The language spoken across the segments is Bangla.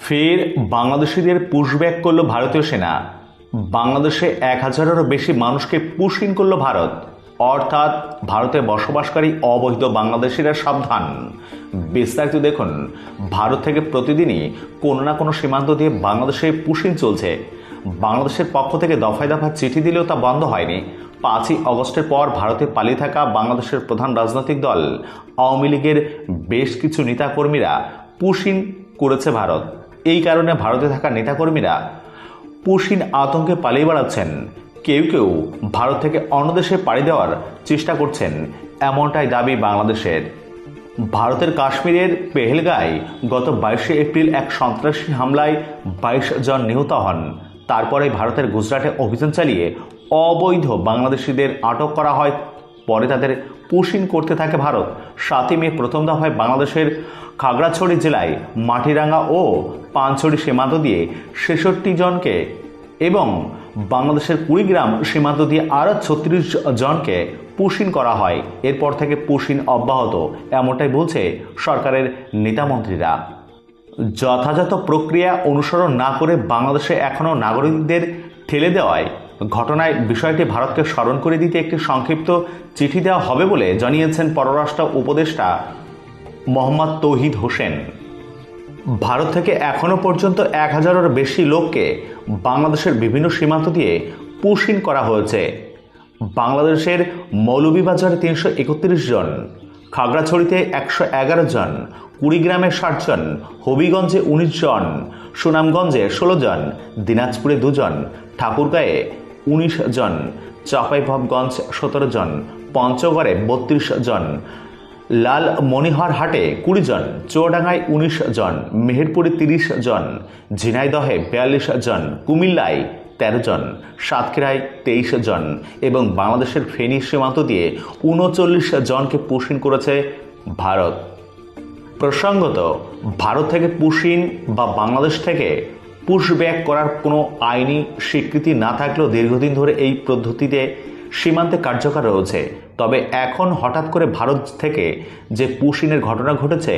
ফের বাংলাদেশিদের পুশব্যাক করল ভারতীয় সেনা। বাংলাদেশে এক হাজারেরও বেশি মানুষকে পুশইন করল ভারত। অর্থাৎ ভারতে বসবাসকারী অবৈধ বাংলাদেশিরা সাবধান। বিস্তারিত দেখুন, ভারত থেকে প্রতিদিনই কোনো না কোনো সীমান্ত দিয়ে বাংলাদেশে পুশিন চলছে। বাংলাদেশের পক্ষ থেকে দফায় দফায় চিঠি দিলেও তা বন্ধ হয়নি। পাঁচই অগস্টের পর ভারতে পালিয়ে থাকা বাংলাদেশের প্রধান রাজনৈতিক দল, আওয়ামী লীগের বেশ কিছু নেতাকর্মীরা পুশিন করেছে ভারত। এই কারণে ভারতে থাকা নেতাকর্মীরা পুশিন আতঙ্কে পালিয়ে বেড়াচ্ছেন। কেউ কেউ ভারত থেকে অন্য দেশে পাড়ি দেওয়ার চেষ্টা করছেন, এমনটাই দাবি বাংলাদেশের। ভারতের কাশ্মীরের পেহেলগায় গত বাইশে এপ্রিল এক সন্ত্রাসী হামলায় বাইশ জন নিহত হন। তারপরে ভারতের গুজরাটে অভিযান চালিয়ে অবৈধ বাংলাদেশিদের আটক করা হয় পরে তাদের পুশিন করতে থাকে ভারত। সাতই মে প্রথম দফায় বাংলাদেশের খাগড়াছড়ি জেলায় মাটিরাঙ্গা ও পানছড়ি সীমান্ত দিয়ে ছেষট্টি জনকে এবং বাংলাদেশের কুড়িগ্রাম সীমান্ত দিয়ে আরও ছত্রিশ জনকে পুশিন করা হয়। এরপর থেকে পুশিন অব্যাহত, এমনটাই বলছে সরকারের নেতামন্ত্রীরা। যথাযথ প্রক্রিয়া অনুসরণ না করে বাংলাদেশে এখনও নাগরিকদের ঠেলে দেওয়ায় ঘটনায় বিষয়টি ভারতকে স্মরণ করে দিতে একটি সংক্ষিপ্ত চিঠি দেওয়া হবে বলে জানিয়েছেন পররাষ্ট্র উপদেষ্টা মোহাম্মদ তৌহিদ হোসেন। ভারত থেকে এখনও পর্যন্ত এক হাজারের বেশি লোককে বাংলাদেশের বিভিন্ন সীমান্ত দিয়ে পুশিন করা হয়েছে। বাংলাদেশের মৌলভীবাজারে তিনশো একত্রিশ জন, খাগড়াছড়িতে একশো এগারো জন, কুড়িগ্রামে ষাট জন, হবিগঞ্জে উনিশ জন, সুনামগঞ্জে ষোলো জন, দিনাজপুরে দুজন ঠাকুরগাঁয়ে উনিশ জন চাঁপাইভবগঞ্জ সতেরো জন, পঞ্চগড়ে বত্রিশ জন লাল মনিহার হাটে কুড়ি জন, চুয়াডাঙ্গায় উনিশ জন, মেহেরপুরে তিরিশ জন, ঝিনাইদহে বিয়াল্লিশ জন, কুমিল্লায় তেরো জন, সাতক্ষীরায় তেইশ জন এবং বাংলাদেশের ফেনী সীমান্ত দিয়ে উনচল্লিশ জনকে পুশিন করেছে ভারত। প্রসঙ্গত, ভারত থেকে পুশিন বা বাংলাদেশ থেকে পুশব্যাক করার কোনো আইনি স্বীকৃতি না থাকলেও দীর্ঘদিন ধরে এই পদ্ধতিতে সীমান্তে কার্যকর রয়েছে। তবে এখন হঠাৎ করে ভারত থেকে যে পুশিনের ঘটনা ঘটেছে,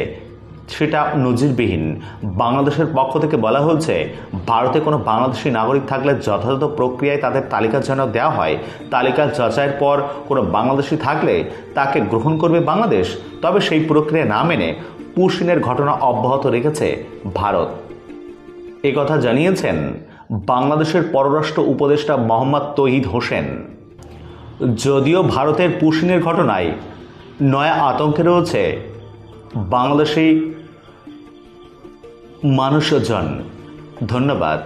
সেটা নজিরবিহীন। বাংলাদেশের পক্ষ থেকে বলা হয়েছে, ভারতে কোনো বাংলাদেশি নাগরিক থাকলে যথাযথ প্রক্রিয়ায় তাদের তালিকা যেন দেওয়া হয়, তালিকা যাচাইয়ের পর কোনো বাংলাদেশি থাকলে তাকে গ্রহণ করবে বাংলাদেশ। তবে সেই প্রক্রিয়া না মেনে পুশিনের ঘটনা অব্যাহত রেখেছে ভারত। কথা জানিয়েছেন বাংলাদেশের পররাষ্ট্র উপদেষ্টা মোহাম্মদ তহিদ হোসেন। যদিও ভারতের পুশিনের ঘটনায় নয়া আতঙ্কে রয়েছে বাংলাদেশি মানুষজন। ধন্যবাদ।